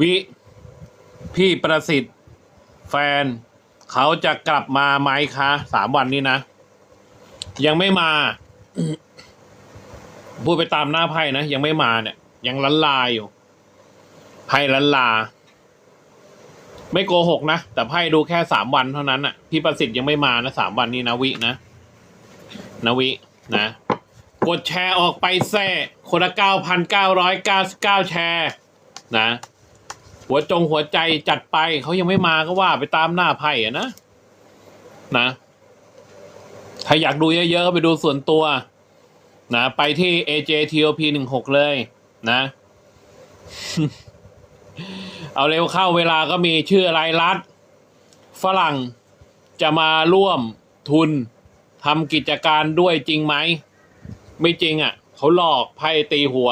วิพี่ประสิทธิ์ แฟน เขาจะกลับมาไหมคะสามวันนี้นะ ยังไม่มา พูดไปตามหน้าไพ่นะ ยังไม่มาเนี่ย ยังลันลาอยู่ไพ่ลันลา ไม่โกหกนะ แต่ไพ่ดูแค่สามวันเท่านั้นอะ พี่ประสิทธิ์ยังไม่มานะสามวันนี้นะวินะนะวินะกดแชร์ออกไปแซ่คนละเก้าพันเก้าร้อยเก้าสิบเก้าแชร์ นะ หัวจงหัวใจจัดไปเขายังไม่มาก็ว่าไปตามหน้าไพ่อะนะนะ ถ้าอยากดูเยอะๆก็ไปดูส่วนตัว นะไปที่ AJTOP หนึ่งหกเลยนะ เอาเร็วเข้าเวลาก็มีชื่ออะไรรัฐ ฝรั่งจะมาร่วมทุนทำกิจการด้วยจริงไหม ไม่จริงอะ เขาหลอกไพ่ตีหัว